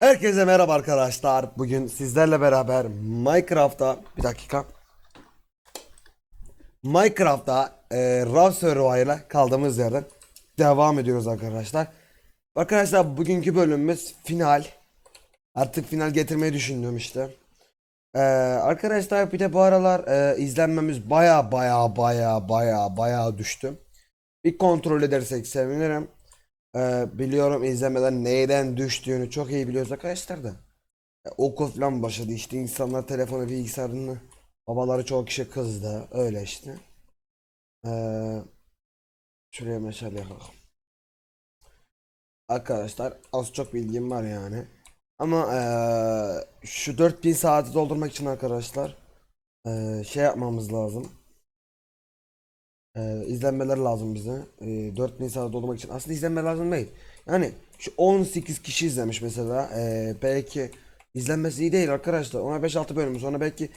Herkese merhaba arkadaşlar. Bugün sizlerle beraber Minecraft'ta bir dakika. Minecraft'ta e, Raw Survivor'la kaldığımız yerden devam ediyoruz arkadaşlar. Arkadaşlar bugünkü bölümümüz final. Artık final getirmeyi düşündüm işte. E, arkadaşlar bir de bu aralar e, izlenmemiz baya baya baya baya baya düştü. Bir kontrol edersek sevinirim. Ee, biliyorum izlemeden neyden düştüğünü çok iyi biliyoruz arkadaşlar da. E, okul falan başladı işte insanlar telefonu bilgisayarını babaları çok kişi kızdı öyle işte. Ee, şuraya meşale yakalım. Arkadaşlar az çok bilgim var yani. Ama eee, şu 4000 saati doldurmak için arkadaşlar eee, şey yapmamız lazım. Ee, izlenmeler lazım bize. Ee, 4000 saat doldurmak için. Aslında izlenme lazım değil. Yani şu 18 kişi izlemiş mesela. Ee, belki izlenmesi iyi değil arkadaşlar. Ona 5-6 bölüm sonra belki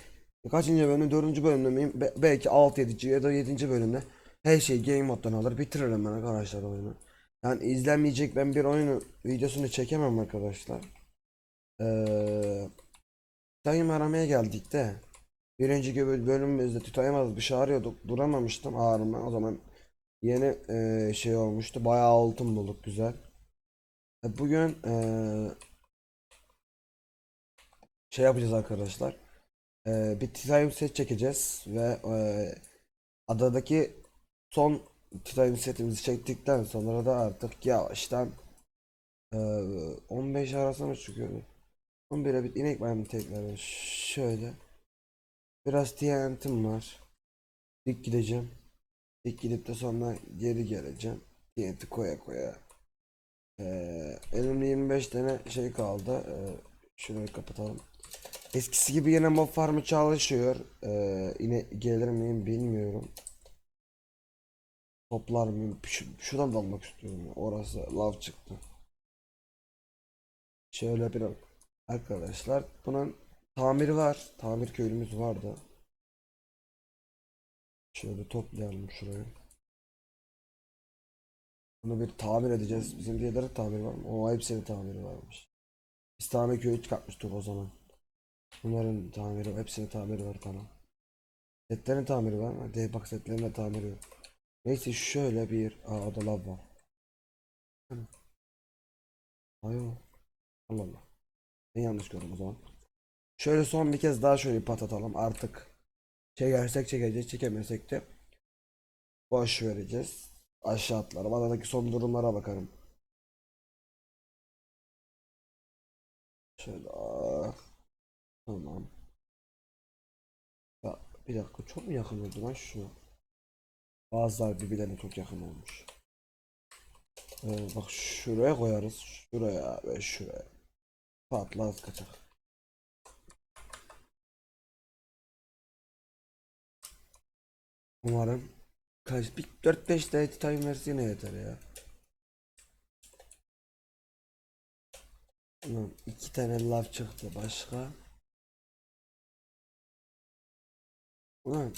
kaçıncı bölüm? 4. bölümde miyim? Be- belki 6-7. ya da 7. bölümde her şey game moddan alır. Bitiririm ben arkadaşlar oyunu. Yani izlenmeyecek ben bir oyunu videosunu çekemem arkadaşlar. Ee, Time aramaya geldik de. Bir önceki böl- bölümümüzde tutayamaz bir şey arıyorduk. Duramamıştım ağrıma. O zaman yeni eee, şey olmuştu. Bayağı altın bulduk güzel. E, Bugün eee, şey yapacağız arkadaşlar. Eee, bir titanium set çekeceğiz ve eee, adadaki son titanium setimizi çektikten sonra da artık yavaştan eee 15 arasına çıkıyor. 11'e bir inek mı tekrar şöyle. Biraz TNT'm var. Dik gideceğim. Dik gidip de sonra geri geleceğim. TNT koya koya. Ee, elimde 25 tane şey kaldı. Ee, şurayı kapatalım. Eskisi gibi yine mob farmı çalışıyor. Ee, yine gelir miyim bilmiyorum. Toplar mıyım? Şu, şuradan dalmak istiyorum. Orası lav çıktı. Şöyle bir arkadaşlar bunun tamiri var. Tamir köylümüz vardı. Şöyle toplayalım şurayı. Bunu bir tamir edeceğiz. Bizim diğerleri tamir var mı? O hepsinin tamiri varmış. Biz tamir köyü çıkartmıştık o zaman. Bunların tamiri, hepsinin tamiri var tamam. Setlerin tamiri var mı? De bak setlerin de tamiri yok. Neyse şöyle bir... Aa o da var. Ayo. Allah Allah. Ben yanlış gördüm o zaman. Şöyle son bir kez daha şöyle patlatalım artık. Çekersek çekeceğiz, çekemesek de boş vereceğiz. Aşağı atlarım. Adadaki son durumlara bakarım. Şöyle tamam. Ya, bir dakika çok mu yakın oldu lan şu? Bazılar birbirlerine çok yakın olmuş. Ee, bak şuraya koyarız. Şuraya ve şuraya. Patlar kaçak. Umarım kaç bir 4-5 tane titanium versiyonu yeter ya. Ulan iki tane lav çıktı başka. Ulan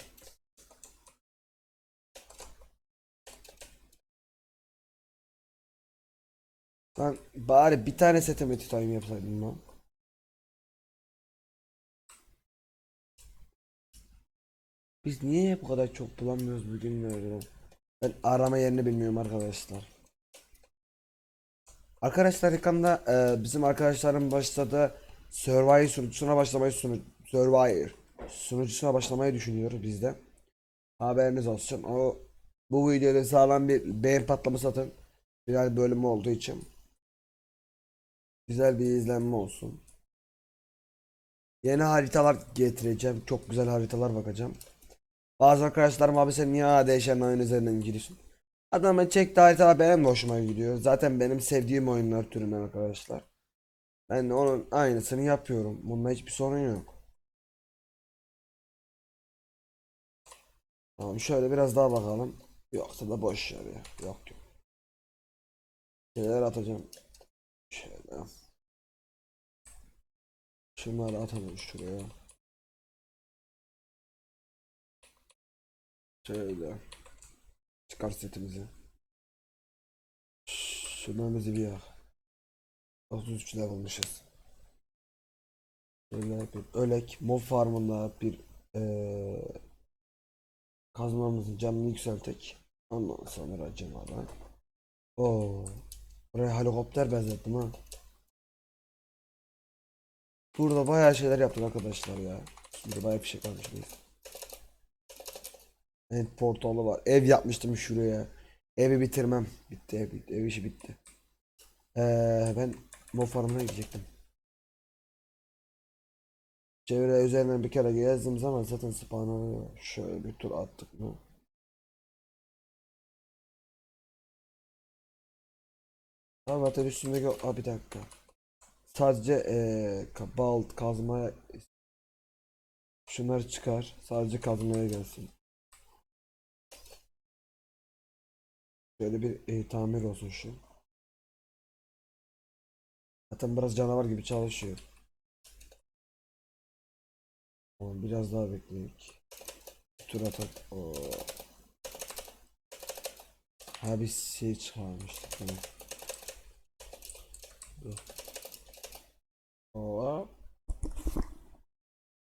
Lan bari bir tane setime titanium yapsaydım lan. Biz niye bu kadar çok bulamıyoruz bugünlerde? Ben arama yerini bilmiyorum arkadaşlar. Arkadaşlar ekranda e, bizim arkadaşların başladığı Survivor sunucusuna başlamayı sunu Survivor sunucusuna başlamayı düşünüyoruz biz de. Haberiniz olsun. O bu videoda sağlam bir beğen patlaması atın. Final bölümü olduğu için. Güzel bir izlenme olsun. Yeni haritalar getireceğim. Çok güzel haritalar bakacağım. Bazı arkadaşlarım abi sen niye ADŞ'nin oyun üzerinden gidiyorsun? Adamın çekti haritalar benim de hoşuma gidiyor. Zaten benim sevdiğim oyunlar türünden arkadaşlar. Ben de onun aynısını yapıyorum. Bunda hiçbir sorun yok. Tamam şöyle biraz daha bakalım. Yoksa da boş yer ya. Yok yok. Şeyler atacağım. Şöyle. Şunları atalım şuraya. Şöyle. Çıkar setimizi. Şunlarımızı bir yak. 33 level'mışız. Böyle bir ölek mob farmında bir eee kazmamızın canını yükseltek. Ondan sonra cemaat. Oo. Buraya helikopter benzettim ha. Burada bayağı şeyler yaptık arkadaşlar ya. Şimdi bayağı bir şey kalmış neyse. Evet portalı var. Ev yapmıştım şuraya. Evi bitirmem. Bitti ev bitti. Ev işi bitti. Ee, ben mob farmına gidecektim. Çevre üzerinden bir kere gezdiğim zaman zaten spawn oluyor. Şöyle bir tur attık mı? Tamam zaten üstümdeki Aa, bir dakika. Sadece ka- balt kazmaya şunları çıkar. Sadece kazmaya gelsin. Şöyle bir e, tamir olsun şu. Zaten biraz canavar gibi çalışıyor. Tamam, biraz daha bekleyek. Tur atak. Oo. Ha bir şey çıkarmıştık. Tamam. Hop.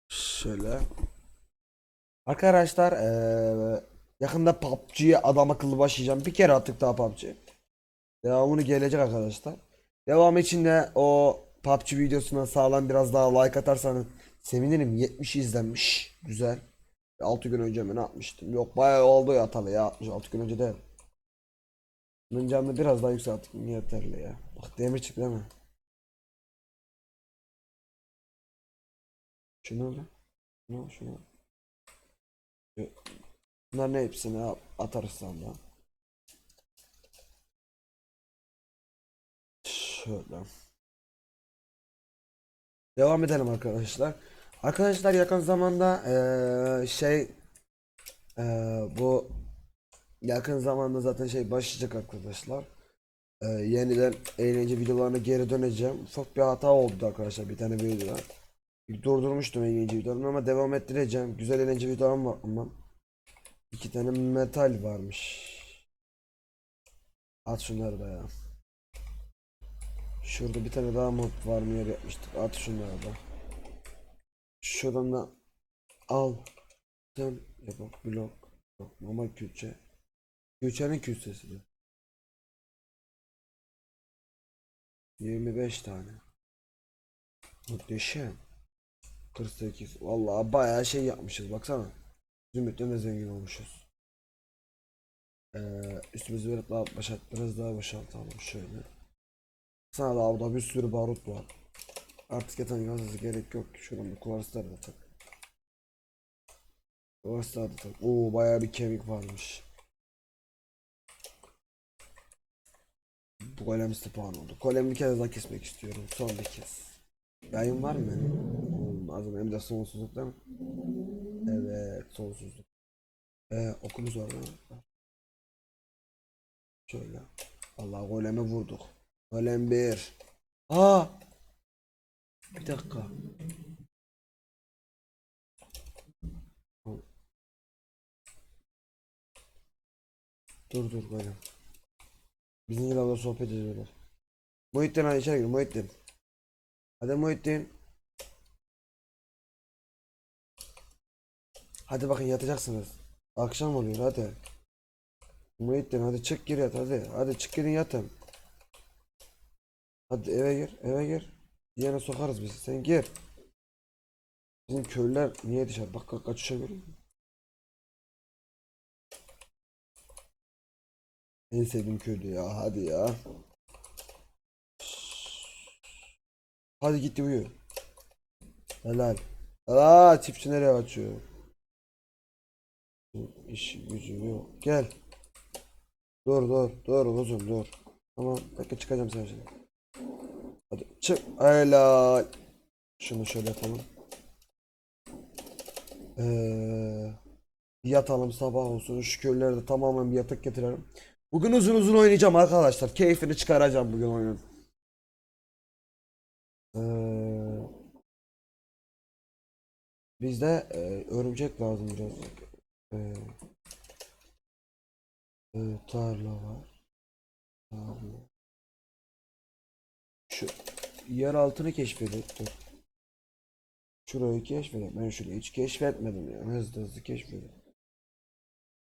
Şöyle. Arkadaşlar eee, yakında PUBG'ye adam akıllı başlayacağım. Bir kere attık daha PUBG. Devamını gelecek arkadaşlar. Devam için de o PUBG videosuna sağlam biraz daha like atarsanız sevinirim. 70 izlenmiş. Güzel. 6 gün önce mi ne yapmıştım? Yok bayağı oldu ya atalı ya. 66 gün önce de. Bunun canını biraz daha yükselttik. Yeterli ya. Bak demir çıktı değil mi? Şunu al. Şunu al, şunu Bunların hepsini atarız sonra. Şöyle. Devam edelim arkadaşlar. Arkadaşlar yakın zamanda eee, şey eee, bu yakın zamanda zaten şey başlayacak arkadaşlar. Eee, yeniden eğlence videolarına geri döneceğim. Ufak bir hata oldu arkadaşlar bir tane videoda. Durdurmuştum eğlence videolarını ama devam ettireceğim. Güzel eğlence videolarım var ama iki tane metal varmış. At şunları da ya. Şurada bir tane daha mod var mı yer yapmıştık. At şunları da. Şuradan da al. Sen ya bak blok. Yok normal külçe. Külçenin külçesi de. 25 tane. Muhteşem. 48. Vallahi bayağı şey yapmışız baksana. Zümrüt'ten de zengin olmuşuz. Ee, üstümüzü verip daha boşalt, biraz daha boşaltalım şöyle. Sana da avda bir sürü barut var. Artık yatan gazası gerek yok. Şuradan bir kuvarslar da tak. Kuvarslar da tak. Oo bayağı bir kemik varmış. Bu golem spawn oldu. Golemi bir kez daha kesmek istiyorum. Son bir kez. Yayın var mı? Olmaz mı? Hem de sonsuzluk değil mi? Evet sonsuzluk. Ee, okumuz var? Şöyle. Allah golemi vurduk. Golem bir. Aa! Bir dakika. Dur dur golem. Bizim lavda sohbet ediyorlar. Muhittin hadi içeri gir Muhittin. Hadi Muhittin. Hadi bakın yatacaksınız. Akşam oluyor hadi. Muhittin hadi çık gir yat hadi. Hadi çık girin yatın. Hadi eve gir eve gir. Yine sokarız bizi sen gir. Bizim köylüler niye dışarı bak ka- kaçışa görüyor? En sevdiğim köylü ya hadi ya. Hadi git uyu. Helal. Aa çiftçi nereye açıyor? İş gücü yok. Gel. Dur dur dur uzun dur. Tamam bekle çıkacağım sen şimdi. Hadi çık. Helal. Şunu şöyle yapalım. Ee, yatalım sabah olsun. Şu köylere de tamamen bir yatak getirelim. Bugün uzun uzun oynayacağım arkadaşlar. Keyfini çıkaracağım bugün oyunun. Ee, bizde e, örümcek lazım biraz. Ee, e, tarla var. Tarla. Şu yer altını keşfedelim. Şurayı keşfedelim. Ben şurayı hiç keşfetmedim ya. Hızlı hızlı keşfedelim.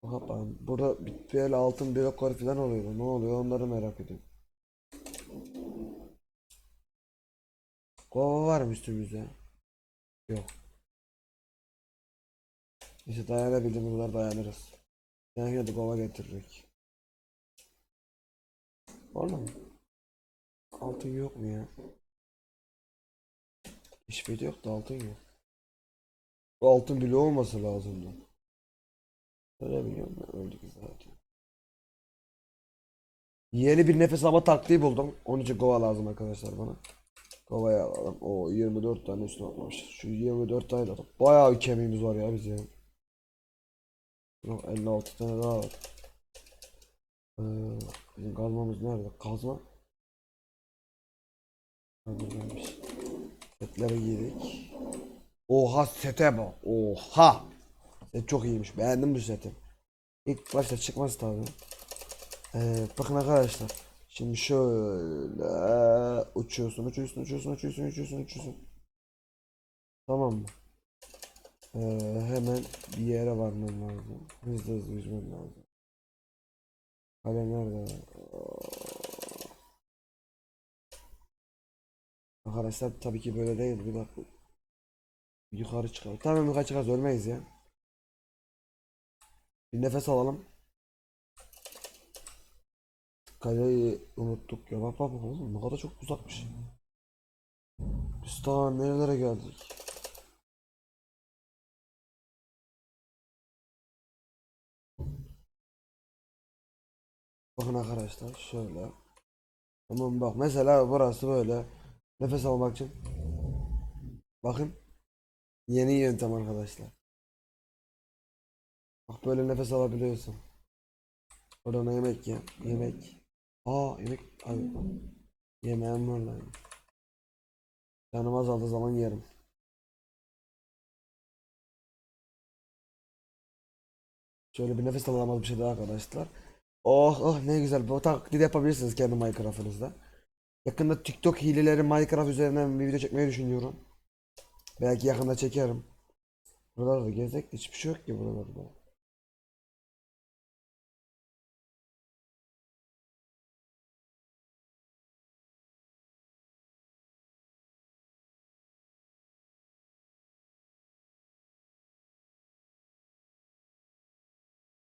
Bak ben burada böyle altın bloklar falan oluyor. Ne oluyor onları merak ediyorum. Kova var mı üstümüzde? Yok. İşte dayanabildiğimiz kadar dayanırız. Yine de kova getiririk. Oğlum. Altın yok mu ya? Keşfiyeti yok da altın yok. Bu altın bile olması lazımdı. Öyle biliyorum ben öldük zaten. Yeni bir nefes alma taktiği buldum. Onun için kova lazım arkadaşlar bana. Kovaya alalım. O 24 tane üstüne atlamış. Şu 24 tane de atalım. Bayağı kemiğimiz var ya biz ya. Yok 56 tane daha var. Ee, bizim kazmamız nerede? Kazma. Buradaymış. Setleri giydik. Oha sete bak. Oha. Set çok iyiymiş. Beğendim bu seti. İlk başta çıkmaz tabi. Ee, bakın arkadaşlar. Şimdi şöyle uçuyorsun, uçuyorsun, uçuyorsun, uçuyorsun, uçuyorsun, uçuyorsun. Tamam mı? Ee, hemen bir yere varmam lazım. Hızlı hızlı yüzmem lazım. Kale nerede? Arkadaşlar tabii ki böyle değil. Bir dakika. Yukarı çıkalım. Tamam yukarı çıkarız ölmeyiz ya. Bir nefes alalım. Kaleyi unuttuk ya. Bak bak bak oğlum ne kadar çok uzakmış. Biz daha nerelere geldik? Bakın arkadaşlar şöyle. Tamam bak mesela burası böyle. Nefes almak için. Bakın. Yeni yöntem arkadaşlar. Bak böyle nefes alabiliyorsun. Oradan yemek ye. Yemek. Aa yemek. Abi. Yemeğim var lan. Canım azaldığı zaman yerim. Şöyle bir nefes alamaz bir şey daha arkadaşlar. Oh oh ne güzel. Bu taklidi yapabilirsiniz kendi Minecraft'ınızda. Yakında TikTok hileleri Minecraft üzerinden bir video çekmeyi düşünüyorum. Belki yakında çekerim. Buralarda gezek hiçbir şey yok ki buralarda.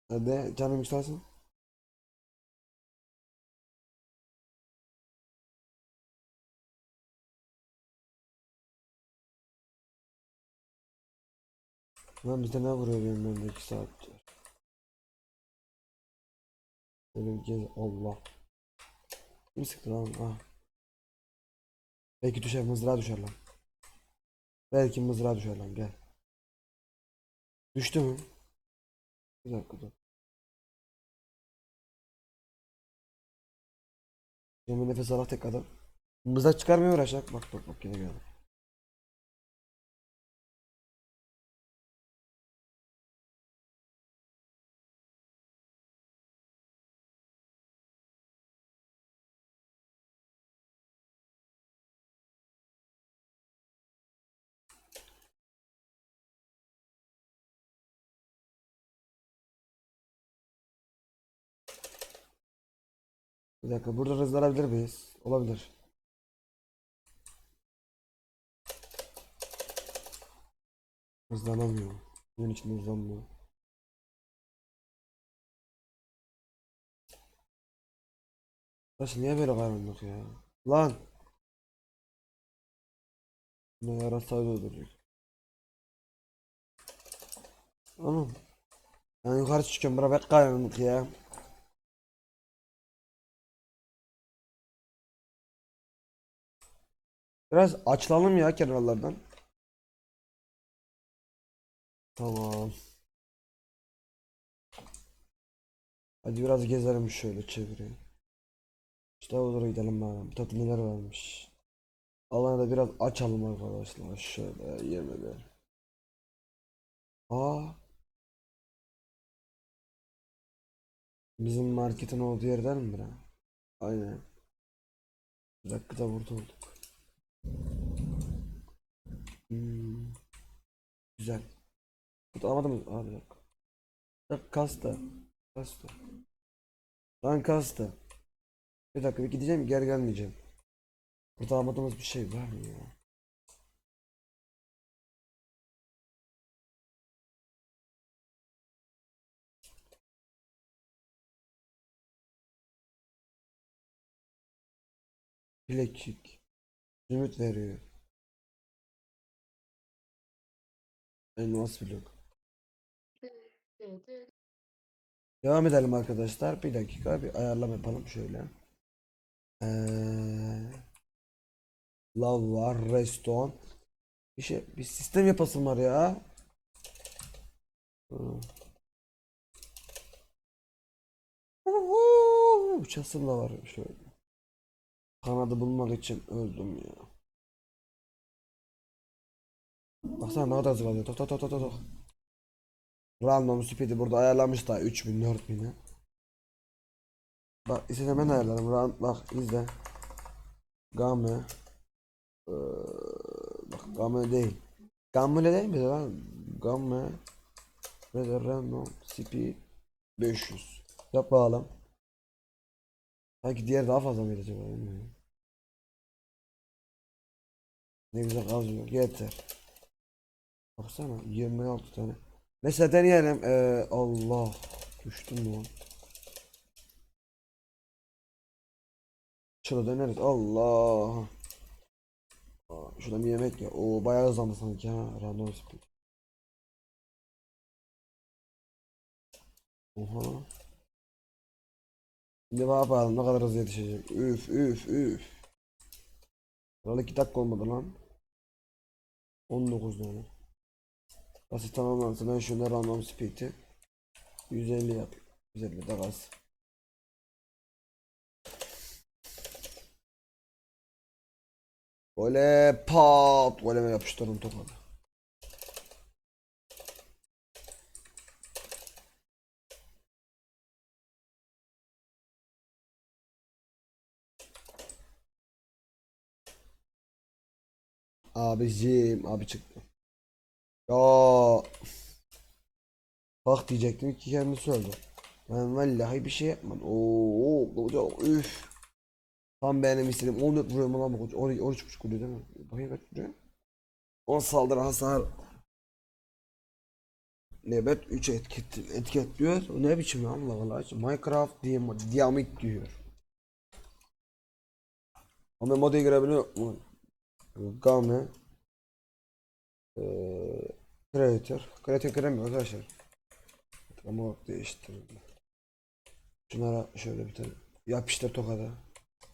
Hadi canım istersen. Lan bizde ne vuruyor benim önümde 2 saattir. Böyle bir Allah. Kim sıktı lan? Ah. Belki düşer mızrağa düşer lan. Belki mızrağa düşer lan gel. Düştü mü? Bir dakika dur. Şimdi nefes alarak tekrardan. Mızrak çıkarmaya uğraşacak. Bak bak bak yine geldi. Bir dakika burada hızlanabilir miyiz? Olabilir. Hızlanamıyor. Bunun için hızlanmıyor. Taş niye böyle karanlık ya? Lan! Ne yarasaydı öldürecek. Oğlum. Ben yukarı çıkıyorum bura pek karanlık ya. Biraz açılalım ya kenarlardan. Tamam. Hadi biraz gezelim şöyle çevireyim. İşte o gidelim bakalım. Tadı neler varmış. Alanı da biraz açalım arkadaşlar. Şöyle yemeler. Aa. Bizim marketin olduğu yerden mi bura? Aynen. Bir dakika da burada olduk. Hmm. Güzel. Tutamadım mı? Abi yok. Bak kasta. Kasta. Lan kasta. Bir dakika bir gideceğim geri gelmeyeceğim. Kurtaramadığımız bir şey var mı ya? Bilekçik. Zümrüt veriyor. Elmas blok. Devam edelim arkadaşlar. Bir dakika bir ayarlama yapalım şöyle. Ee, Love var, Redstone. Bir şey, bir sistem yapasım var ya. Uçasım da var şöyle. Kanadı bulmak için öldüm ya. Baksana ne kadar hızlı Tok tok tok tok tok. Random speed'i burada ayarlamış da 3000 4000'e. Bak istesem ben ayarlarım. Ran bak izle. Game. Ee, bak game değil. Game değil mi lan? Game. Ve de random speed 500. Yap bakalım. Sanki diğer daha fazla mıydı acaba bilmiyorum. Ne güzel kazıyor. Yeter. Baksana 26 tane. Mesela deneyelim. Ee, Allah. Düştüm lan. Şurada deneriz. Allah. Aa, şurada bir yemek ya. O bayağı hızlandı sanki ha. Random speed. Oha. Ne yapalım? Ne kadar hızlı yetişecek? Üf üf üf. Herhalde 2 dakika olmadı lan. 19 tane. Basit tamamlansın. Ben şunda random speed'i 150 yap. 150 de gaz. Böyle pat. Goleme yapıştırın tokadı. Abicim abi çıktı. Ya bak diyecektim ki kendisi öldü. Ben vallahi bir şey yapmadım. Oo, koca üf. Tam benim istediğim 14 vuruyor mu lan bu koca? 12 13 buçuk vuruyor değil mi? Bakayım kaç vuruyor? 10 saldırı hasar. Nebet 3 etket etiketliyor. O ne biçim ya Allah Allah. Minecraft diye diyamit diyor. Ama moda girebiliyor? Game eee Creator. Creator giremiyor arkadaşlar. Ama bak değiştirdim. Şunlara şöyle bir tane Yapıştır tokada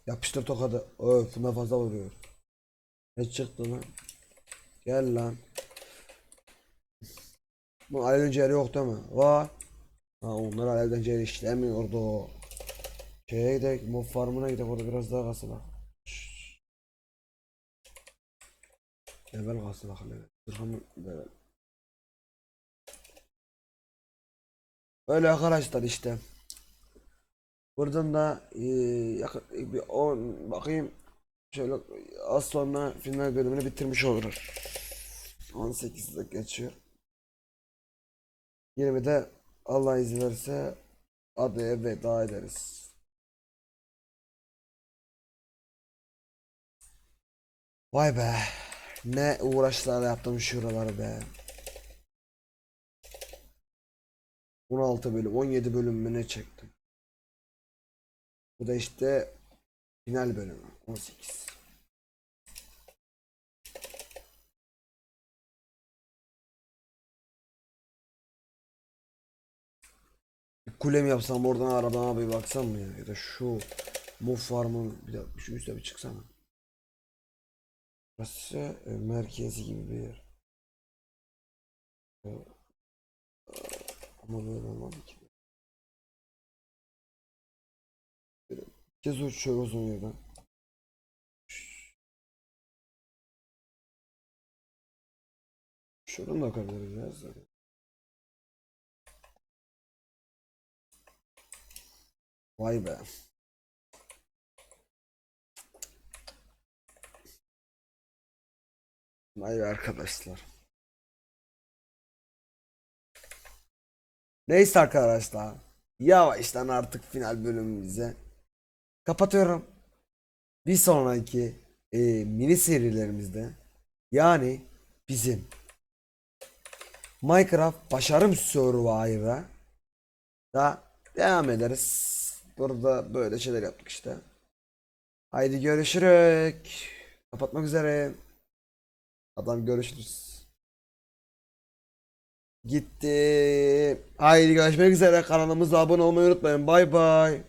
Yapıştır tokada Öf buna fazla vuruyor. Ne çıktı lan? Gel lan. Bu alevden ciğeri yok değil mi? Var. Ha onlar alevden ciğeri işlemiyordu. Şeye gidelim mob farmına gidelim orada biraz daha kasıla Level kalsın bakın level. Zırhamı level. Öyle arkadaşlar işte. Buradan da e, yakın bir 10 bakayım şöyle az sonra final bölümünü bitirmiş oluruz. 18'de geçiyor. 20'de Allah izin verirse adaya veda ederiz. Vay be. Ne uğraşlar yaptım şuraları be. 16 bölüm, 17 bölüm mü ne çektim. Bu da işte final bölümü 18. Bir kule mi yapsam oradan arabama bir baksam mı ya? Ya da şu Muf Farm'ın bir dakika şu üstte bir çıksana. Burası e, merkezi gibi bir yer. E, Ama böyle olmadı ki. Kez uçuyor uzun yerden. Şuradan da bakabiliriz ya zaten. Vay be. Vay be arkadaşlar. Neyse arkadaşlar. Yavaştan artık final bölümümüze kapatıyorum. Bir sonraki e, mini serilerimizde yani bizim Minecraft Başarım Survivor'a da devam ederiz. Burada böyle şeyler yaptık işte. Haydi görüşürük. Kapatmak üzere. Adam görüşürüz. Gitti. Haydi görüşmek üzere. Kanalımıza abone olmayı unutmayın. Bay bay.